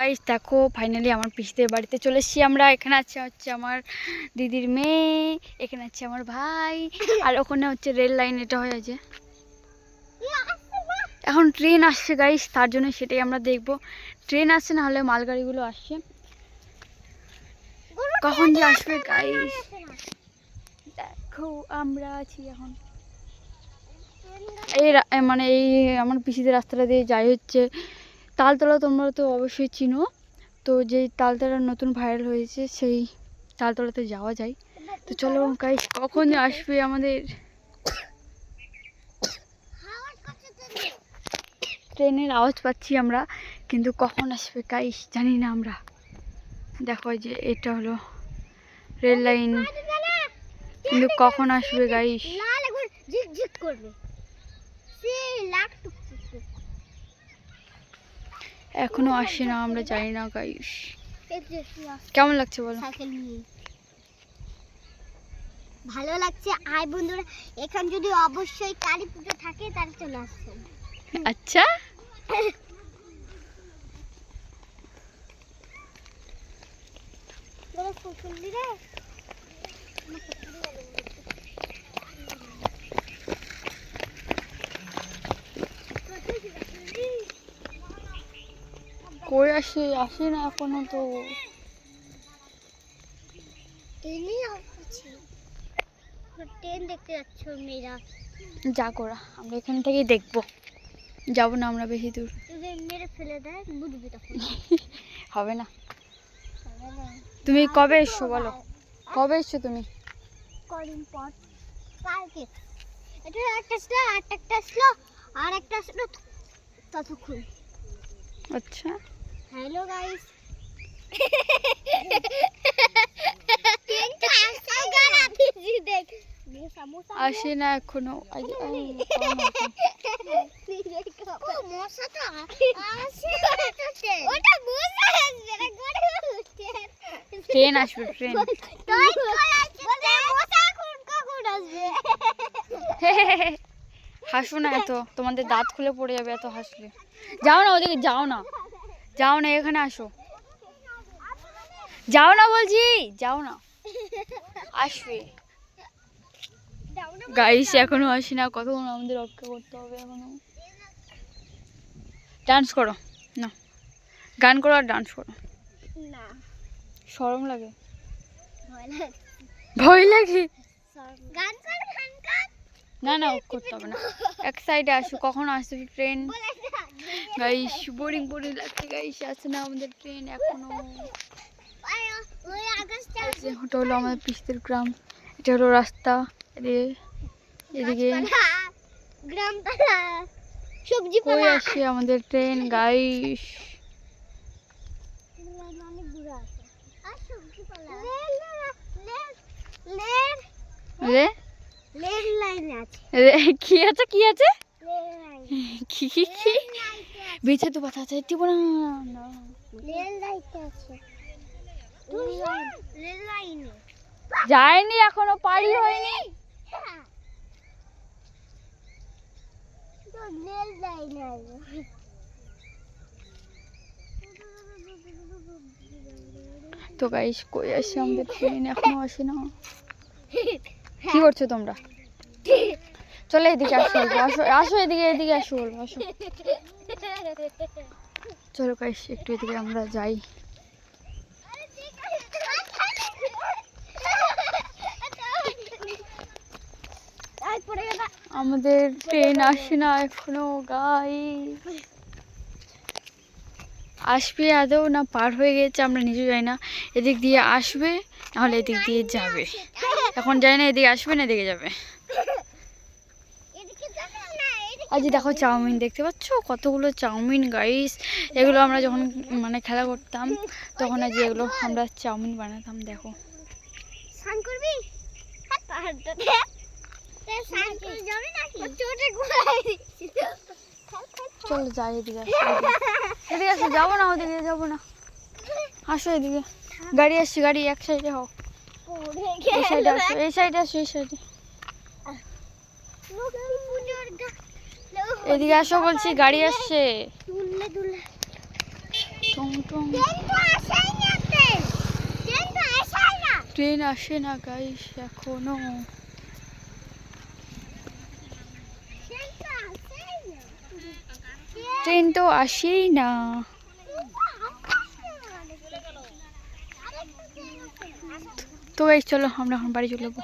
Guys দেখো finally আমার পিসিদের বাড়িতে চলে এসেছি আমরা। এখানে আছে হচ্ছে আমার দিদির মেয়ে, এখানে আছে আমার ভাই, আর ওখানে হচ্ছে রেল লাইন, এটা হয়ে আছে এখন ট্রেন আসছে গাইস তার জন্য সেটাই আমরা দেখব। ট্রেন আসছে, না হলে মালগাড়িগুলো আসছে। কখন যে আসবে গাইস দেখো, আমরা আছি এখন। এই মানে এই আমার পিসিদের রাস্তাটা দিয়ে যাই হচ্ছে। তালতলা তোমরা তো অবশ্যই চিনো। তো যেই তালতলা নতুন ভাইরাল হয়েছে, সেই তালতলাতে যাওয়া যায়। তো চলো গাইস কখন আসবে আমাদের ট্রেনের আওয়াজ পাচ্ছি আমরা, কিন্তু কখন আসবে গাইস জানি না আমরা। দেখো যে এটা হলো রেল লাইন। কিন্তু কখন আসবে গাইস করবে। এখনও আসে না আমরা জানি না গাইস কেমন লাগছে বলো? ভালো লাগছে। আয় বন্ধুরা এখানে যদি অবশ্যই কালী পুজো থাকে তাহলে চলে আসছে আচ্ছা? রে কই আসে আসে না এখনও তো। আসছে। ট্রেন দেখতে যাচ্ছ মেয়েরা? যা করা আমরা এখান থেকেই দেখব। যাব না আমরা বেশি দূর। মেরে ফেলে দেয় বুঝবি তখন। হবে না। তুমি কবে এসছো বলো? কবে এসছো তুমি? কদিন পর? কালকে। এটা একটা আসলো আর একটা আসলো আর একটা আসলো ততক্ষণ। আচ্ছা। হ্যালো গাইস আসে এখনও না এখন। ট্রেন আসবে ট্রেন হাসো না এত তোমাদের দাঁত খুলে পড়ে যাবে এত হাসলে। যাও না ওদিকে যাও না। যাও না এখানে আসো। যাও না বলছি যাও না। আসবে। গাইস এখনও আসি না কতক্ষণ আমাদের অপেক্ষা করতে হবে এখনও। ডান্স করো না। গান করো আর ডান্স করো। না। সরম লাগে। ভয় লাগে। ভয় লাগে। গান কর গান কর না না করতে হবে না। এক সাইডে আসো কখন আসবে ট্রেন গাইস বোরিং বোরিং লাগছে গাইস আসছে না আমাদের ট্রেন এখনও। ওটা হলো আমাদের পিস্তের গ্রাম এটা হলো রাস্তা এদিকে সবজি কই আসছে আমাদের ট্রেন গাইস আছে। আছে কি আছে কি আছে? বেঁচে তো কথা আছে দিব না যায়নি এখনও পারি হয়নি। তো গাইস কই আসছে আমাদের? ট্রেন এখনও আসে না। কি করছ তোমরা? চলো এদিকে আসো অল্প, আসো আসো এদিকে এদিকে আসো অল্প, আসো। চলো গাইস একটু এদিকে আমরা যাই। আমাদের ট্রেন আসে না এখনও গাই আসবে আদৌ না পার হয়ে গেছে আমরা নিজে যাই না। এদিক দিয়ে আসবে নাহলে এদিক দিয়ে যাবে। এখন যাই না এদিকে আসবে না এদিকে যাবে এদিকে যাবে না এদিকে আজ দেখো চাউমিন দেখতে পাচ্ছ? কতগুলো চাউমিন গাইস এগুলো আমরা যখন মানে খেলা করতাম তখন আজ এগুলো আমরা চাউমিন বানাতাম দেখো। স্নান করবি। চলো যাই এদিকে। এদিকে আসো যাব না ওদিকে যাব না। আসো এদিকে। গাড়ি আসছে গাড়ি এক সাইডে হোক এই সাইডে আসো এই সাইডে আসো এই সাইডে। এদিকে আসো বলছি গাড়ি আসছে। ট্রেন আসে না গাইস এখনও। ট্রেন তো আসেই না। তো গাইস চলো আমরা এখন বাড়ি চলে যাব।